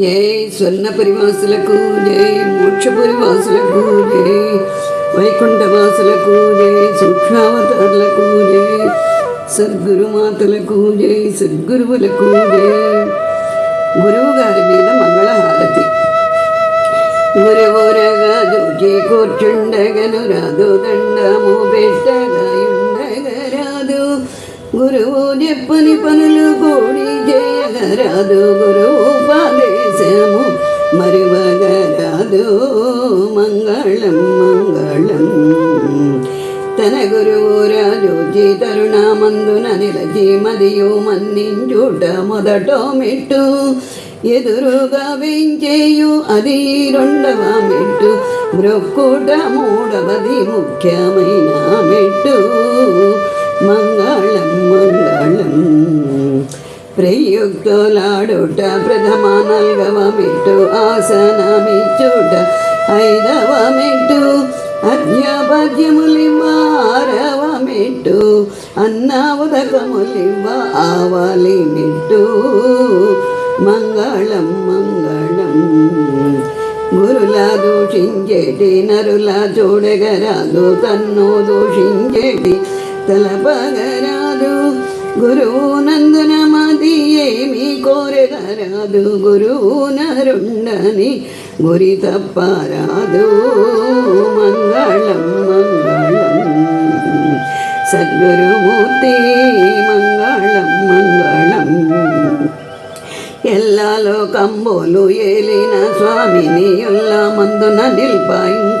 జై స్వర్ణ పరివాసులకు జై మోక్ష పరివాసులకు జై వైకుంఠవాసులకు జై సూక్ష్మావతారులకు జై సద్గురుమాతలకు జై సద్గురువులకు జై గురువు గారి మీద మంగళహారతి. గురువురగా జోచి కూర్చుండగను రాదు దండము పెట్టగాయుండగరాదు గురువు చెప్పని పనులు కూడి చేయగరాదు గురువు ఉపదేశము మరువగా రాదు మంగళం మంగళం తన గురువు రాజోచి తరుణమందున నిలచి మదియు మన్నించుట మొదటో మెట్టు ఎదురుగా వెంచేయు అది రెండవ మెట్టు బ్రొక్కుట మూడవది ముఖ్యమైన మెట్టు మంగళం మంగళం ప్రయుక్తులాడుట ప్రథమ నల్గవమిట్టు ఆసనమిచ్చుట ఐదవమిట్టు అధ్యాపద్యములివ్వ ఆరవమిట్టు అన్నావదకములివ్వ ఆవలినిట్టు మంగళం మంగళం. గురులా దూషించేటి నరుల చూడగరాదు తన్ను దూషించేటి తలపగరాదు ഗുരുനന്ദന മതിയെ മീ കോരകരാതു ഗുരുനരുണ്ടനി ഗുരി തപ്പാരാതു മംഗളം മംഗളം. സദ്ഗുരുമൂർത്തി മംഗളം മംഗളം. എല്ലാ ലോകം ലോകമ്പോലു ഏലിന സ്വാമിനിയുള്ള മന്ദുനിൽ പായും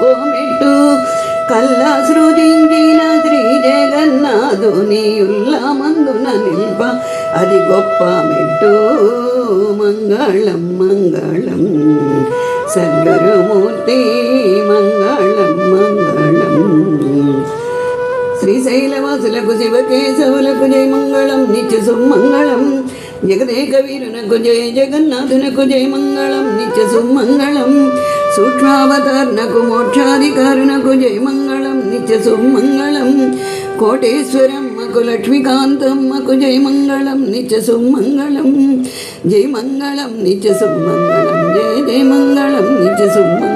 మందున నిల్ప అది గొప్ప మెట్టు మంగళం మంగళం సద్గురుమూర్తి మంగళం మంగళం శ్రీశైలవాసులకు శివకేశవులకు జయ మంగళం నిత్య సుమంగళం జగదేక వీరునకు జయ జగన్నాథునకు జయ మంగళం నిత్య సుమంగళం సూక్ష్మావతార్నకు మోక్షాధికారునకు జయ మంగళం വന്ദിച്ച സുമംഗളം. കോട്ടേശ്വരം മകു ലക്ഷ്മികാന്തം മകു ജയമംഗളം നിച്ച സുമംഗളം. ജയമംഗളം നിച്ച സുമംഗളം ജയ ജയമംഗളം നിച്ച സുമംഗളം.